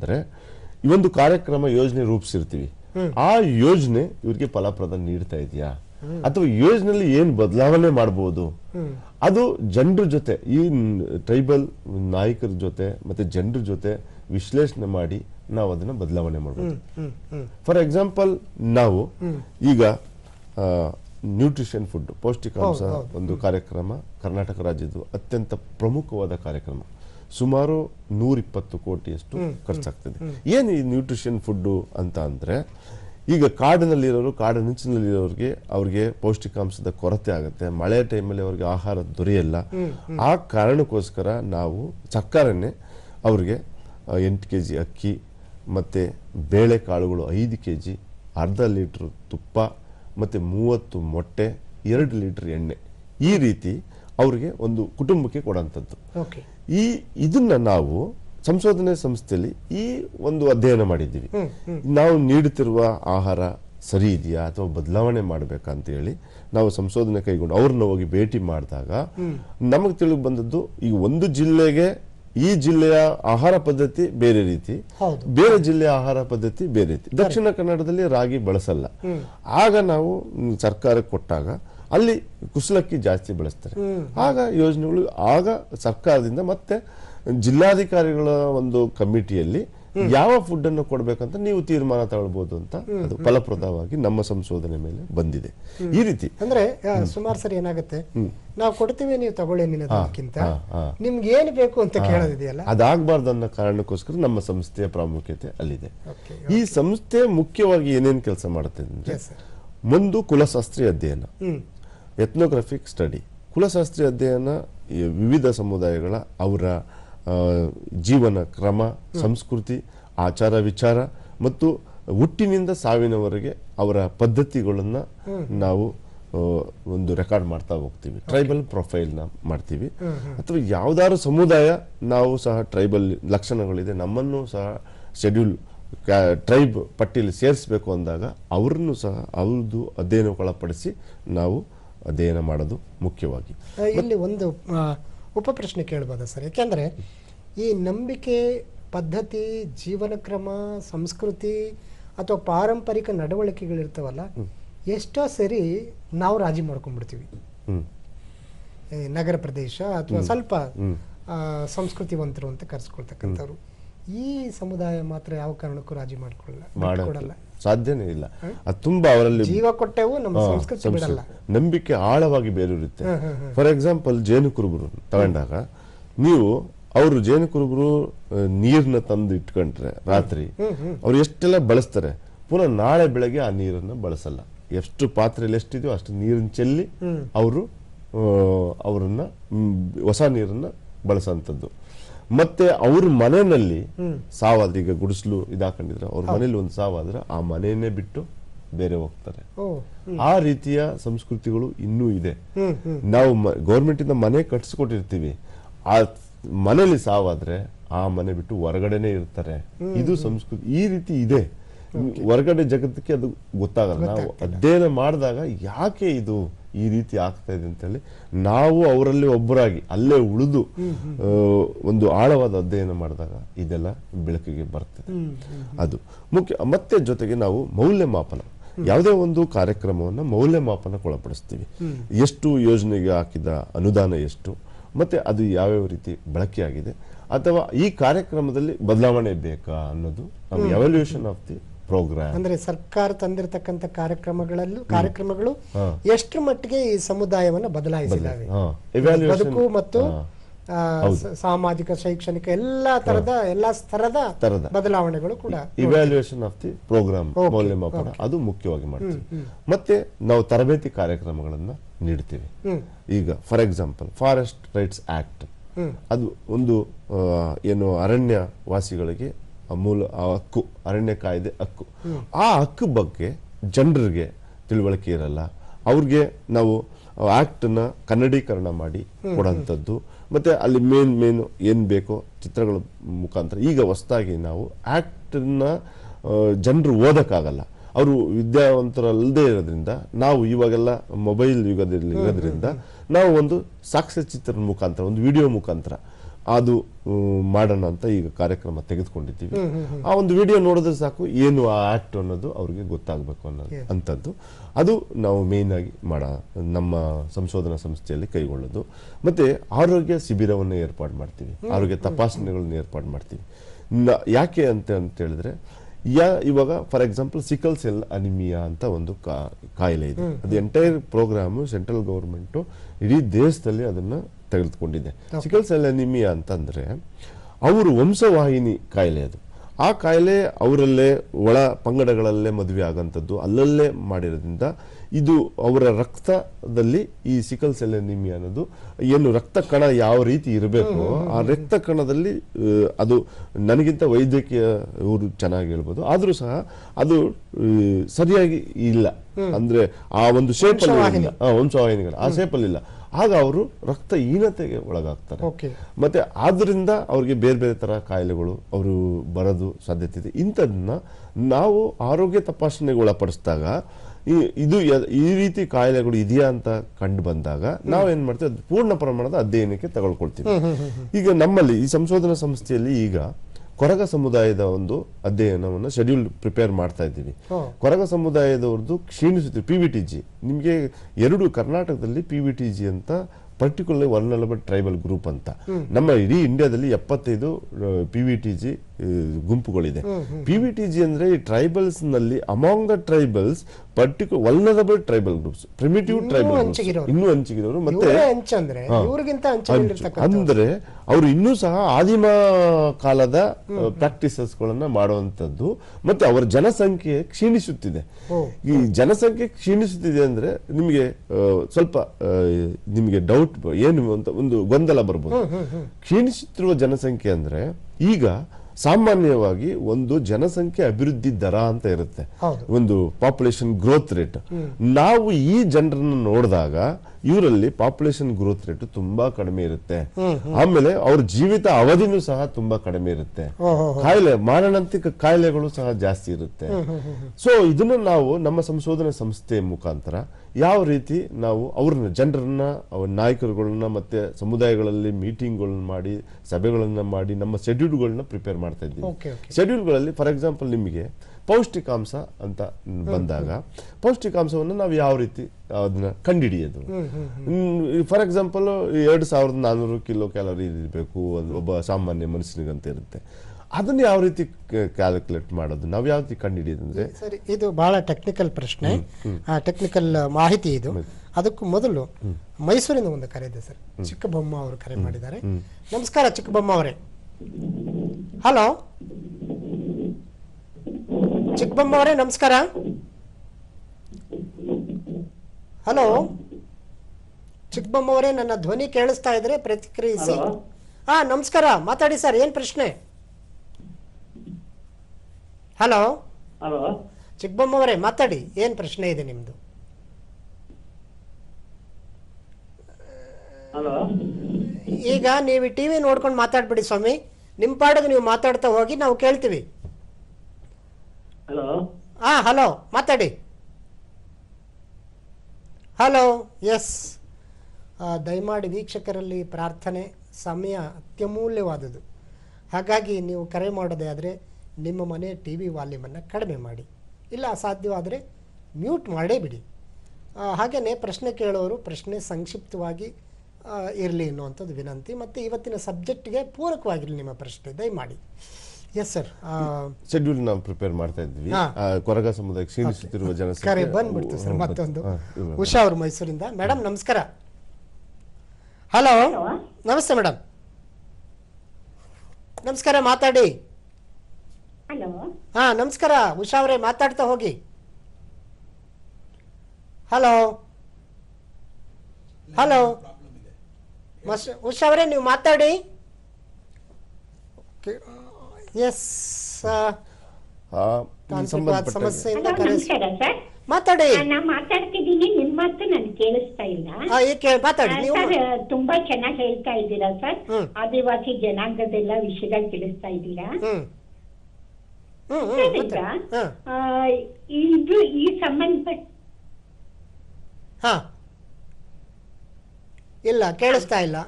ಅಂದ್ರೆ ಈ ಒಂದು ಕಾರ್ಯಕ್ರಮ ಯೋಜನೆ ರೂಪಿಸಿರ್ತೀವಿ. ಆ ಯೋಜನೆ ಇವರಿಗೆ ಫಲಪ್ರದ ನೀಡ್ತಾ ಇದೆಯಾ? ಅಥವಾ ಯೋಜನೆಯಲ್ಲಿ ಏನ್ ಬದಲಾವಣೆ ಮಾಡಬಹುದು ಅದು ಜನರ ಜೊತೆ ಈ ಟ್ರೈಬಲ್ ನಾಯಕರ ಜೊತೆ ಮತ್ತೆ ಜನರ ಜೊತೆ ವಿಶ್ಲೇಷಣೆ ಮಾಡಿ ನಾವು ಅದನ್ನ ಬದಲಾವಣೆ ಮಾಡಬಹುದು ಫಾರ್ ಎಕ್ಸಾಂಪಲ್ ನಾವು ಈಗ ನ್ಯೂಟ್ರಿಷನ್ ಫುಡ್ ಪೌಷ್ಟಿಕಾಂಶ ಒಂದು ಕಾರ್ಯಕ್ರಮ ಕರ್ನಾಟಕ ರಾಜ್ಯದ ಅತ್ಯಂತ ಪ್ರಮುಖವಾದ ಕಾರ್ಯಕ್ರಮ. ಸುಮಾರು ನೂರಿಪ್ಪತ್ತು ಕೋಟಿಯಷ್ಟು ಖರ್ಚಾಗ್ತದೆ. ಏನು ಈ ನ್ಯೂಟ್ರಿಷನ್ ಫುಡ್ ಅಂತ ಅಂದರೆ ಈಗ ಕಾಡಿನಲ್ಲಿರೋರು ಕಾಡಿನಂಚಿನಲ್ಲಿರೋರಿಗೆ ಅವ್ರಿಗೆ ಪೌಷ್ಟಿಕಾಂಶದ ಕೊರತೆ ಆಗುತ್ತೆ ಮಳೆ ಟೈಮಲ್ಲಿ ಅವ್ರಿಗೆ ಆಹಾರ ದೊರೆಯಲ್ಲ. ಆ ಕಾರಣಕ್ಕೋಸ್ಕರ ನಾವು ಸಕ್ಕರೆನೆ ಅವ್ರಿಗೆ ಎಂಟು ಕೆ ಜಿ ಅಕ್ಕಿ ಮತ್ತು ಬೇಳೆಕಾಳುಗಳು ಐದು ಕೆ ಜಿ ಅರ್ಧ ಲೀಟ್ರ್ ತುಪ್ಪ ಮತ್ತು ಮೂವತ್ತು ಮೊಟ್ಟೆ ಎರಡು ಲೀಟ್ರ್ ಎಣ್ಣೆ. ಈ ರೀತಿ ಅವ್ರಿಗೆ ಒಂದು ಕುಟುಂಬಕ್ಕೆ ಕೊಡೋಂಥದ್ದು. ಓಕೆ. ಈ ಇದನ್ನ ನಾವು ಸಂಶೋಧನೆ ಸಂಸ್ಥೆಯಲ್ಲಿ ಈ ಒಂದು ಅಧ್ಯಯನ ಮಾಡಿದ್ದೀವಿ. ನಾವು ನೀಡುತ್ತಿರುವ ಆಹಾರ ಸರಿ ಇದೆಯಾ ಅಥವಾ ಬದಲಾವಣೆ ಮಾಡಬೇಕಂತ ಹೇಳಿ ನಾವು ಸಂಶೋಧನೆ ಕೈಗೊಂಡು ಅವ್ರನ್ನ ಹೋಗಿ ಭೇಟಿ ಮಾಡಿದಾಗ ನಮಗೆ ತಿಳಿದು ಬಂದದ್ದು ಈ ಒಂದು ಜಿಲ್ಲೆಗೆ ಈ ಜಿಲ್ಲೆಯ ಆಹಾರ ಪದ್ಧತಿ ಬೇರೆ ರೀತಿ ಬೇರೆ ಜಿಲ್ಲೆಯ ಆಹಾರ ಪದ್ಧತಿ ಬೇರೆ ರೀತಿ. ದಕ್ಷಿಣ ಕನ್ನಡದಲ್ಲಿ ರಾಗಿ ಬಳಸಲ್ಲ. ಆಗ ನಾವು ಸರ್ಕಾರಕ್ಕೆ ಕೊಟ್ಟಾಗ ಅಲ್ಲಿ ಕುಸಲಕ್ಕಿ ಜಾಸ್ತಿ ಬಳಸ್ತಾರೆ. ಆಗ ಯೋಜನೆಗಳು ಆಗ ಸರ್ಕಾರದಿಂದ ಮತ್ತೆ ಜಿಲ್ಲಾಧಿಕಾರಿಗಳ ಒಂದು ಕಮಿಟಿಯಲ್ಲಿ ಯಾವ ಫುಡ್ ಅನ್ನು ಕೊಡಬೇಕಂತ ನೀವು ತೀರ್ಮಾನ ತಗೊಳ್ಬಹುದು ಅಂತ ಅದು ಫಲಪ್ರದವಾಗಿ ನಮ್ಮ ಸಂಶೋಧನೆ ಮೇಲೆ ಬಂದಿದೆ. ಈ ರೀತಿ. ಅಂದ್ರೆ ಸುಮಾರು ಸರಿ ಏನಾಗುತ್ತೆ? ನಾವು ಕೊಡ್ತೀವಿ ನೀವು ತಗೊಳ್ಳಿ ನಿನ್ನದಕ್ಕಿಂತ. ನಿಮ್ಗೆ ಏನ್ ಬೇಕು ಅಂತ ಕೇಳೋದಿದೆಯಲ್ಲ? ಅದಾಗಬಾರ್ದು ಅನ್ನೋ ಕಾರಣಕ್ಕೋಸ್ಕರ ನಮ್ಮ ಸಂಸ್ಥೆಯ ಪ್ರಾಮುಖ್ಯತೆ ಅಲ್ಲಿದೆ. ಈ ಸಂಸ್ಥೆ ಮುಖ್ಯವಾಗಿ ಏನೇನು ಕೆಲಸ ಮಾಡುತ್ತೆ ಅಂದ್ರೆ ಒಂದು ಕುಲಶಾಸ್ತ್ರೀಯ ಅಧ್ಯಯನ. ಹ್ಮ್ ಎಥ್ನೋಗ್ರಫಿಕ್ ಸ್ಟಡಿ ಕುಲಶಾಸ್ತ್ರೀಯ ಅಧ್ಯಯನ ವಿವಿಧ ಸಮುದಾಯಗಳ ಅವರ ಜೀವನ ಕ್ರಮ ಸಂಸ್ಕೃತಿ ಆಚಾರ ವಿಚಾರ ಮತ್ತು ಹುಟ್ಟಿನಿಂದ ಸಾವಿನವರೆಗೆ ಅವರ ಪದ್ಧತಿಗಳನ್ನು ನಾವು ಒಂದು ರೆಕಾರ್ಡ್ ಮಾಡ್ತಾ ಹೋಗ್ತೀವಿ ಟ್ರೈಬಲ್ ಪ್ರೊಫೈಲ್ನ ಮಾಡ್ತೀವಿ ಅಥವಾ ಯಾವ್ದಾದ್ರು ಸಮುದಾಯ ನಾವು ಸಹ ಟ್ರೈಬಲ್ ಲಕ್ಷಣಗಳಿದೆ ನಮ್ಮನ್ನು ಸಹ ಶೆಡ್ಯೂಲ್ ಟ್ರೈಬ್ ಪಟ್ಟಿಯಲ್ಲಿ ಸೇರಿಸಬೇಕು ಅಂದಾಗ ಅವ್ರನ್ನು ಸಹ ಅವ್ರದ್ದು ಅಧ್ಯಯನಕ್ಕೊಳಪಡಿಸಿ ನಾವು ಅಧ್ಯಯನ ಮಾಡೋದು ಮುಖ್ಯವಾಗಿ. ಇಲ್ಲಿ ಒಂದು ಉಪ ಪ್ರಶ್ನೆ ಕೇಳ್ಬೋದಾ ಸರ್? ಯಾಕೆಂದ್ರೆ ಈ ನಂಬಿಕೆ ಪದ್ಧತಿ ಜೀವನ ಕ್ರಮ ಸಂಸ್ಕೃತಿ ಅಥವಾ ಪಾರಂಪರಿಕ ನಡವಳಿಕೆಗಳಿರ್ತಾವಲ್ಲ ಎಷ್ಟೋ ಸರಿ ನಾವು ರಾಜಿ ಮಾಡ್ಕೊಂಡ್ಬಿಡ್ತೀವಿ. ನಗರ ಪ್ರದೇಶ ಅಥವಾ ಸ್ವಲ್ಪ ಸಂಸ್ಕೃತಿವಂತರು ಅಂತ ಕರೆಸ್ಕೊಳ್ತಕ್ಕಂಥವ್ರು. ಈ ಸಮುದಾಯ ಮಾತ್ರ ಯಾವ ಕಾರಣಕ್ಕೂ ರಾಜಿ ಮಾಡ್ಕೊಳ್ಳಲ್ಲ ಕೊಡಲ್ಲ. ಸಾಧ್ಯನೇ ಇಲ್ಲ. ಅದು ತುಂಬಾ ಅವರಲ್ಲಿ ಜೀವ ಕೊಟ್ಟೆವು ನಮ್ಮ ಸಂಸ್ಕೃತಿ ಸಂಸ್ಕೃತಿ. ಬಿಡಲ್ಲ. ನಂಬಿಕೆ ಆಳವಾಗಿ ಬೇರೂರುತ್ತೆ. ಫಾರ್ ಎಕ್ಸಾಂಪಲ್ ಜೇನು ಕುರುಬರು ತಗೊಂಡಾಗ ನೀವು ಅವರು ಜೇನು ಕುರುಬರು ನೀರನ್ನ ತಂದು ಇಟ್ಕೊಂಡ್ರೆ ರಾತ್ರಿ ಅವ್ರು ಎಷ್ಟೆಲ್ಲ ಬಳಸ್ತಾರೆ? ಪುನಃ ನಾಳೆ ಬೆಳಗ್ಗೆ ಆ ನೀರನ್ನ ಬಳಸಲ್ಲ. ಎಷ್ಟು ಪಾತ್ರೆಯಲ್ಲಿ ಎಷ್ಟಿದೆಯೋ ಅಷ್ಟು ನೀರನ್ನ ಚೆಲ್ಲಿ ಅವರು ಅವರನ್ನ ಹೊಸ ನೀರನ್ನ ಬಳಸೋಂಥದ್ದು ಮತ್ತೆ ಅವ್ರ ಮನೆಯಲ್ಲಿ ಸಾವಾದ್ರೆ ಈಗ ಗುಡಿಸ್ಲು ಇದಾಕೊಂಡಿದ್ರೆ ಅವ್ರ ಮನೇಲಿ ಒಂದು ಸಾವಾದ್ರೆ ಆ ಮನೆಯನ್ನೇ ಬಿಟ್ಟು ಬೇರೆ ಹೋಗ್ತಾರೆ. ಆ ರೀತಿಯ ಸಂಸ್ಕೃತಿಗಳು ಇನ್ನೂ ಇದೆ. ನಾವು ಗೌರ್ಮೆಂಟ್ ಇಂದ ಮನೆ ಕಟ್ಸ್ಕೊಟ್ಟಿರ್ತೀವಿ. ಆ ಮನೇಲಿ ಸಾವಾದ್ರೆ ಆ ಮನೆ ಬಿಟ್ಟು ಹೊರಗಡೆನೆ ಇರ್ತಾರೆ. ಇದು ಸಂಸ್ಕೃತಿ ಈ ರೀತಿ ಇದೆ. ಹೊರಗಡೆ ಜಗತ್ತಕ್ಕೆ ಅದು ಗೊತ್ತಾಗಲ್ಲ. ನಾವು ಅಧ್ಯಯನ ಮಾಡಿದಾಗ ಯಾಕೆ ಇದು ಈ ರೀತಿ ಆಗ್ತಾ ಇದೆ ಅಂತೇಳಿ ನಾವು ಅವರಲ್ಲಿ ಒಬ್ಬರಾಗಿ ಅಲ್ಲೇ ಉಳಿದು ಒಂದು ಆಳವಾದ ಅಧ್ಯಯನ ಮಾಡಿದಾಗ ಇದೆಲ್ಲ ಬೆಳಕಿಗೆ ಬರ್ತದೆ. ಅದು ಮುಖ್ಯ ಮತ್ತೆ ಜೊತೆಗೆ ನಾವು ಮೌಲ್ಯಮಾಪನ ಯಾವುದೇ ಒಂದು ಕಾರ್ಯಕ್ರಮವನ್ನು ಮೌಲ್ಯಮಾಪನಕ್ಕೊಳಪಡಿಸ್ತೀವಿ ಎಷ್ಟು ಯೋಜನೆಗೆ ಹಾಕಿದ ಅನುದಾನ ಎಷ್ಟು ಮತ್ತೆ ಅದು ಯಾವ್ಯಾವ ರೀತಿ ಬಳಕೆಯಾಗಿದೆ ಅಥವಾ ಈ ಕಾರ್ಯಕ್ರಮದಲ್ಲಿ ಬದಲಾವಣೆ ಬೇಕಾ ಅನ್ನೋದು ನಾವು ಎವಲ್ಯೂಷನ್ ಆಫ್ ದಿ ಪ್ರೋಗ್ರಾಮ್. ಅಂದ್ರೆ ಸರ್ಕಾರ ತಂದಿರತಕ್ಕಂತ ಕಾರ್ಯಕ್ರಮಗಳಲ್ಲೂ ಕಾರ್ಯಕ್ರಮಗಳು ಎಷ್ಟರ ಮಟ್ಟಿಗೆ ಈ ಸಮುದಾಯವನ್ನ ಬದಲಾಯಿಸಿದ್ದಾವೆ. ಬದುಕು ಮತ್ತು ಸಾಮಾಜಿಕ ಶೈಕ್ಷಣಿಕ ಎಲ್ಲಾ ತರದ ಎಲ್ಲಾ ಸ್ತರದ ತರದ. ಬದಲಾವಣೆಗಳು ಕೂಡ ಇವ್ಯಾಲ್ಯೂಯೇಷನ್ ಆಫ್ ದಿ ಪ್ರೋಗ್ರಾಮ್ ಮೌಲ್ಯಮಾಪನ ಅದು ಮುಖ್ಯವಾಗಿ ಮಾಡ್ತೀವಿ. ಮತ್ತೆ ನಾವು ತರಬೇತಿ ಕಾರ್ಯಕ್ರಮಗಳನ್ನ ನೀಡ್ತೀವಿ. ಈಗ for example forest rights act ಅದು ಒಂದು ಏನು ಅರಣ್ಯ ವಾಸಿಗಳಿಗೆ ಮೂಲ ಹಕ್ಕು, ಅರಣ್ಯ ಕಾಯ್ದೆ ಹಕ್ಕು. ಆ ಹಕ್ಕು ಬಗ್ಗೆ ಜನರಿಗೆ ತಿಳುವಳಿಕೆ ಇರಲ್ಲ. ಅವ್ರಿಗೆ ನಾವು ಆಕ್ಟ್ನ ಕನ್ನಡೀಕರಣ ಮಾಡಿ ಕೊಡೋಂಥದ್ದು. ಮತ್ತೆ ಅಲ್ಲಿ ಮೇನ್ ಮೇನ್ ಏನು ಬೇಕೋ ಚಿತ್ರಗಳ ಮುಖಾಂತರ. ಈಗ ಹೊಸದಾಗಿ ನಾವು ಆ್ಯಕ್ಟನ್ನ ಜನರು ಓದೋಕ್ಕಾಗಲ್ಲ. ಅವರು ವಿದ್ಯಾವಂತರಲ್ಲದೆ ಇರೋದ್ರಿಂದ, ನಾವು ಇವಾಗೆಲ್ಲ ಮೊಬೈಲ್ ಯುಗದಲ್ಲಿ ಇರೋದ್ರಿಂದ, ನಾವು ಒಂದು ಸಾಕ್ಷ್ಯ ಚಿತ್ರದ ಮುಖಾಂತರ, ಒಂದು ವಿಡಿಯೋ ಮುಖಾಂತರ ಅದು ಮಾಡೋಣ ಅಂತ ಈಗ ಕಾರ್ಯಕ್ರಮ ತೆಗೆದುಕೊಂಡಿದ್ದೀವಿ. ಆ ಒಂದು ವಿಡಿಯೋ ನೋಡಿದ್ರೆ ಸಾಕು ಏನು ಆ ಆಕ್ಟ್ ಅನ್ನೋದು ಅವ್ರಿಗೆ ಗೊತ್ತಾಗಬೇಕು ಅನ್ನೋದು. ಅಂಥದ್ದು. ಅದು ನಾವು ಮೇಯ್ನ್ ಆಗಿ ಮಾಡ ನಮ್ಮ ಸಂಶೋಧನಾ ಸಂಸ್ಥೆಯಲ್ಲಿ ಕೈಗೊಳ್ಳೋದು. ಮತ್ತೆ ಆರೋಗ್ಯ ಶಿಬಿರವನ್ನು ಏರ್ಪಾಡು ಮಾಡ್ತೀವಿ. ಆರೋಗ್ಯ ತಪಾಸಣೆಗಳನ್ನ ಏರ್ಪಾಡು ಮಾಡ್ತೀವಿ. ನ- ಯಾಕೆ ಅಂತ ಅಂತ ಹೇಳಿದ್ರೆ ಯಾ ಇವಾಗ for example sickle cell anaemia ಅಂತ ಒಂದು ಕಾಯಿಲೆ ಇದೆ. ಅದು ಎಂಟೈರ್ ಪ್ರೋಗ್ರಾಮು ಸೆಂಟ್ರಲ್ ಗೌರ್ಮೆಂಟು ಇಡೀ ದೇಶದಲ್ಲಿ ಅದನ್ನ ತೆಗೆದುಕೊಂಡಿದೆ ಸಿಕಲ್ ಸೆಲ್ ಅನಿಮಿಯಾ ಅಂತಂದ್ರೆ ಅವರು ವಂಶವಾಹಿನಿ ಕಾಯಿಲೆ ಅದು. ಆ ಕಾಯಿಲೆ ಅವರಲ್ಲೇ ಒಳ ಪಂಗಡಗಳಲ್ಲೇ ಮದುವೆ ಆಗಂಥದ್ದು ಅಲ್ಲಲ್ಲೇ ಮಾಡಿರೋದ್ರಿಂದ ಇದು ಅವರ ರಕ್ತದಲ್ಲಿ ಈ ಸಿಕಲ್ ಸೆಲ್ ಅನಿಮಿಯಾ ಅನ್ನೋದು ಏನು ರಕ್ತ ಕಣ ಯಾವ ರೀತಿ ಇರಬೇಕು ಆ ರಕ್ತ ಕಣದಲ್ಲಿ ಅದು ನನಗಿಂತ ವೈದ್ಯಕೀಯ ಇವರು ಚೆನ್ನಾಗಿ ಹೇಳ್ಬೋದು. ಆದರೂ ಸಹ ಅದು ಸರಿಯಾಗಿ ಇಲ್ಲ. ಅಂದ್ರೆ ಆ ಒಂದು ಶೇಪ್ ವಂಶವಾಹಿನಿ. ವಂಶವಾಹಿನಿಗಳು. ಆ ಶೇಪಲ್ಲಿ ಇಲ್ಲ. ಆಗ ಅವರು ರಕ್ತಹೀನತೆಗೆ ಒಳಗಾಗ್ತಾರೆ. ಮತ್ತೆ ಆದ್ರಿಂದ ಅವ್ರಿಗೆ ಬೇರೆ ಬೇರೆ ತರ ಕಾಯಿಲೆಗಳು ಅವರು ಬರೋದು ಸಾಧ್ಯತೆ ಇದೆ. ಇಂಥದನ್ನ ನಾವು ಆರೋಗ್ಯ ತಪಾಸಣೆಗೆ ಒಳಪಡಿಸಿದಾಗ ಈ- ಇದು ಈ ರೀತಿ ಕಾಯಿಲೆಗಳು ಇದೆಯಾ ಅಂತ ಕಂಡು ಬಂದಾಗ ನಾವೇನ್ ಮಾಡ್ತೀವಿ ಪೂರ್ಣ ಪ್ರಮಾಣದ ಅಧ್ಯಯನಕ್ಕೆ ತಗೊಳ್ಕೊಳ್ತೀವಿ. ಈಗ ನಮ್ಮಲ್ಲಿ ಈ ಸಂಶೋಧನಾ ಸಂಸ್ಥೆಯಲ್ಲಿ ಈಗ ಕೊರಗ ಸಮುದಾಯದ ಒಂದು ಅಧ್ಯಯನವನ್ನು ಶೆಡ್ಯೂಲ್ ಪ್ರಿಪೇರ್ ಮಾಡ್ತಾ ಇದ್ದೀವಿ. ಕೊರಗ ಸಮುದಾಯದವ್ರದ್ದು ಕ್ಷೀಣಿಸುತ್ತೆ. ಪಿ ವಿ ಟಿ ಜಿ ನಿಮಗೆ ಎರಡು ಕರ್ನಾಟಕದಲ್ಲಿ ಪಿ ವಿ ಟಿ ಜಿ ಅಂತ ಪರ್ಟಿಕ್ಯುಲರ್ ವರ್ನಲಬಲ್ ಟ್ರೈಬಲ್ ಗ್ರೂಪ್ ಅಂತ. ನಮ್ಮ ಇಡೀ ಇಂಡಿಯಾದಲ್ಲಿ ಎಪ್ಪತ್ತೈದು ಪಿ ವಿ ಟಿ ಜಿ ಗುಂಪುಗಳಿದೆ. ಪಿ ವಿ ಟಿ ಜಿ ಅಂದ್ರೆ ಈ ಟ್ರೈಬಲ್ಸ್ನಲ್ಲಿ among the tribals particular vulnerable tribal groups primitive tribal. ಇನ್ನೂ ಹಂಚಿಗಿರೋರು. ಮತ್ತೆ ಅಂದ್ರೆ ಅವರು ಇನ್ನೂ ಸಹ ಆದಿಮ ಕಾಲದ ಪ್ರಾಕ್ಟೀಸಸ್ ಗಳನ್ನ ಮಾಡುವಂತದ್ದು ಮತ್ತೆ ಅವರ ಜನಸಂಖ್ಯೆ ಕ್ಷೀಣಿಸುತ್ತಿದೆ. ಈ ಜನಸಂಖ್ಯೆ ಕ್ಷೀಣಿಸುತ್ತಿದೆ ಅಂದ್ರೆ ನಿಮಗೆ ಸ್ವಲ್ಪ ನಿಮಗೆ ಡೌಟ್ ಏನು ಅಂತ ಒಂದು ಗೊಂದಲ ಬರ್ಬೋದು. ಕ್ಷೀಣಿಸುತ್ತಿರುವ ಜನಸಂಖ್ಯೆ ಅಂದ್ರೆ ಈಗ ಸಾಮಾನ್ಯವಾಗಿ ಒಂದು ಜನಸಂಖ್ಯೆ ಅಭಿವೃದ್ಧಿ ದರ ಅಂತ ಇರುತ್ತೆ. ಒಂದು ಪಾಪ್ಯುಲೇಷನ್ ಗ್ರೋತ್ ರೇಟ್ ನಾವು ಈ ಜನರನ್ನು ನೋಡಿದಾಗ ಇವರಲ್ಲಿ ಪಾಪ್ಯುಲೇಷನ್ ಗ್ರೋತ್ ರೇಟ್ ತುಂಬಾ ಕಡಿಮೆ ಇರುತ್ತೆ. ಆಮೇಲೆ ಅವ್ರ ಜೀವಿತ ಅವಧಿನೂ ಸಹ ತುಂಬಾ ಕಡಿಮೆ ಇರುತ್ತೆ. ಕಾಯಿಲೆ ಮಾರಣಾಂತಿಕ ಕಾಯಿಲೆಗಳು ಸಹ ಜಾಸ್ತಿ ಇರುತ್ತೆ. ಸೊ ಇದನ್ನ ನಾವು ನಮ್ಮ ಸಂಶೋಧನಾ ಸಂಸ್ಥೆ ಮುಖಾಂತರ ಯಾವ ರೀತಿ ನಾವು ಅವ್ರನ್ನ ಜನರನ್ನ ಅವ್ರ ನಾಯಕರುಗಳನ್ನ ಮತ್ತೆ ಸಮುದಾಯಗಳಲ್ಲಿ ಮೀಟಿಂಗ್ಗಳನ್ನ ಮಾಡಿ ಸಭೆಗಳನ್ನ ಮಾಡಿ ನಮ್ಮ ಶೆಡ್ಯೂಲ್ಗಳನ್ನ ಪ್ರಿಪೇರ್ ಮಾಡ್ತಾ ಇದ್ದೀವಿ. ಶೆಡ್ಯೂಲ್ಗಳಲ್ಲಿ ಫಾರ್ ಎಕ್ಸಾಂಪಲ್ ನಿಮಗೆ ಪೌಷ್ಟಿಕಾಂಶ ಅಂತ ಬಂದಾಗ ಪೌಷ್ಟಿಕಾಂಶವನ್ನು ನಾವು ಯಾವ ರೀತಿ ಅದನ್ನ ಕಂಡುಹಿಡಿಯೋದು ಫಾರ್ ಎಕ್ಸಾಂಪಲ್ ಎರಡು ಸಾವಿರದ ನಾನ್ನೂರು ಕಿಲೋ ಕ್ಯಾಲೋರಿ ಇರಬೇಕು ಒಬ್ಬ ಸಾಮಾನ್ಯ ಮನುಷ್ಯನಿಗಂತ ಇರುತ್ತೆ. ಅದನ್ನ ಯಾವ ರೀತಿ ಕ್ಯಾಲ್ಕುಲೇಟ್ ಮಾಡೋದು? ನಾವು ಯಾವ ರೀತಿ ಕಂಡುಹಿಡಿಯೋದು ಅಂದ್ರೆ? ಸರಿ ಇದು ಬಹಳ ಟೆಕ್ನಿಕಲ್ ಪ್ರಶ್ನೆ. ಆ ಟೆಕ್ನಿಕಲ್ ಮಾಹಿತಿ ಇದು. ಅದಕ್ಕೂ ಮೊದಲು ಮೈಸೂರಿನ ಒಂದು ಕರೆ ಇದೆ ಸರ್. ಚಿಕ್ಕಬೊಮ್ಮ ಅವರು ಕರೆ ಮಾಡಿದ್ದಾರೆ. ನಮಸ್ಕಾರ ಚಿಕ್ಕಬೊಮ್ಮ ಅವರೇ ಹಲೋ? ಚಿಕ್ಕಬೊಮ್ಮ ಅವರೇ ನಮಸ್ಕಾರ. ಹಲೋ? ಚಿಕ್ಕಬೊಮ್ಮ ಅವರೇ ನನ್ನ ಧ್ವನಿ ಕೇಳಿಸ್ತಾ ಇದ್ರೆ ಪ್ರತಿಕ್ರಿಯಿಸಿ? ಹಾ ನಮಸ್ಕಾರ. ಮಾತಾಡಿ ಸರ್ ಏನ್ ಪ್ರಶ್ನೆ? ಹಲೋ? ಚಿಕ್ಕಬಮ್ಮ ಅವರೇ ಮಾತಾಡಿ. ಏನ್ ಪ್ರಶ್ನೆ ಇದೆ ನಿಮ್ದು? ಈಗ ನೀವು ಟಿವಿ ನೋಡ್ಕೊಂಡು ಮಾತಾಡ್ಬಿಡಿ ಸ್ವಾಮಿ. ನಿಮ್ಮ ಪಾಡಿಗೆ ನೀವು ಮಾತಾಡ್ತಾ ಹೋಗಿ ನಾವು ಕೇಳ್ತೀವಿ. ಹಲೋ ಹಲೋ, ಮಾತಾಡಿ. ಹಲೋ ಎಸ್ ದಯಮಾಡಿ ವೀಕ್ಷಕರಲ್ಲಿ ಪ್ರಾರ್ಥನೆ, ಸಮಯ ಅತ್ಯಮೂಲ್ಯವಾದದ್ದು. ಹಾಗಾಗಿ ನೀವು ಕರೆ ಮಾಡೋದೇ ಆದರೆ ನಿಮ್ಮ ಮನೆ ಟಿ ವಿ ವಾಲ್ಯೂಮನ್ನು ಕಡಿಮೆ ಮಾಡಿ. ಇಲ್ಲ ಅಸಾಧ್ಯವಾದರೆ ಮ್ಯೂಟ್ ಮಾಡೇ ಬಿಡಿ. ಹಾಗೆಯೇ ಪ್ರಶ್ನೆ ಕೇಳೋರು ಪ್ರಶ್ನೆ ಸಂಕ್ಷಿಪ್ತವಾಗಿ ಇರಲಿ ಅನ್ನುವಂಥದ್ದು ವಿನಂತಿ. ಮತ್ತು ಇವತ್ತಿನ ಸಬ್ಜೆಕ್ಟ್ಗೆ ಪೂರಕವಾಗಿರಲಿ ನಿಮ್ಮ ಪ್ರಶ್ನೆ, ದಯಮಾಡಿ. ಎಸ್ ಸರ್ ಶೆಡ್ಯೂಲ್ ನಾವು ಪ್ರಿಪೇರ್ ಮಾಡ್ತಾ ಇದ್ವಿ. ಕೊರಗ ಸಮುದಾಯ ಕ್ಷೀಣಿಸುತ್ತಿರುವ ಕರೆ ಜನಸಂಖ್ಯೆ ಬಂದ್ಬಿಡ್ತು ಸರ್ ಮತ್ತೊಂದು. ಉಷಾ ಅವರು ಮೈಸೂರಿಂದ. ಮೇಡಮ್ ನಮಸ್ಕಾರ. ಹಲೋ ನಮಸ್ತೆ ಮೇಡಮ್ ನಮಸ್ಕಾರ ಮಾತಾಡಿ. ಹಾ ನಮಸ್ಕಾರ. ಉಷಾ ಅವರೇ ಮಾತಾಡ್ತಾ ಹೋಗಿ. ಹಲೋ ಹಲೋ ಉಷಾ ಅವರೇ ನೀವು ಮಾತಾಡಿ. ಎಸ್ ಆ, ಈ ಸಂಬಂಧಪಟ್ಟ ಸಮಸ್ಯೆಯಿಂದ ಕರೆ ನಮಸ್ಕಾರ ಸರ್. ಮಾತಾಡಿ. ನಾ ಮಾತಾಡ್ತಿದ್ದೀನಿ ನಿಮ್ಮ ಮಾತು ನನ್ಗೆ ಕೇಳಿಸ್ತಾ ಇಲ್ಲ. ಮಾತಾಡಿ ನೀವು. ತುಂಬಾ ಚೆನ್ನಾಗಿ ಹೇಳ್ತಾ ಇದ್ದೀರಾ ಸರ್. ಆದಿವಾಸಿ ಜನಾಂಗದೆಲ್ಲ ವಿಷಯಗಳು ತಿಳಿಸ್ತಾ ಇದ್ದೀರಾ? ಇದು ಈ ಸಂಬಂಧಪಟ್ಟ ಹಾ. ಇಲ್ಲ ಕೇಳಿಸ್ತಾ ಇಲ್ಲ.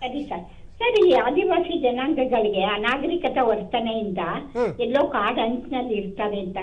ಸರಿ ಸರ್. ಸರ್ ಆದಿವಾಸಿ ಜನಾಂಗಗಳಿಗೆ ಅನಾಗರಿಕತ ವರ್ತನೆಯಿಂದ. ಎಲ್ಲೋ ಕಾಡ್ ಅಂಚಿನಲ್ಲಿ ಇರ್ತಾರೆ ಅಂತ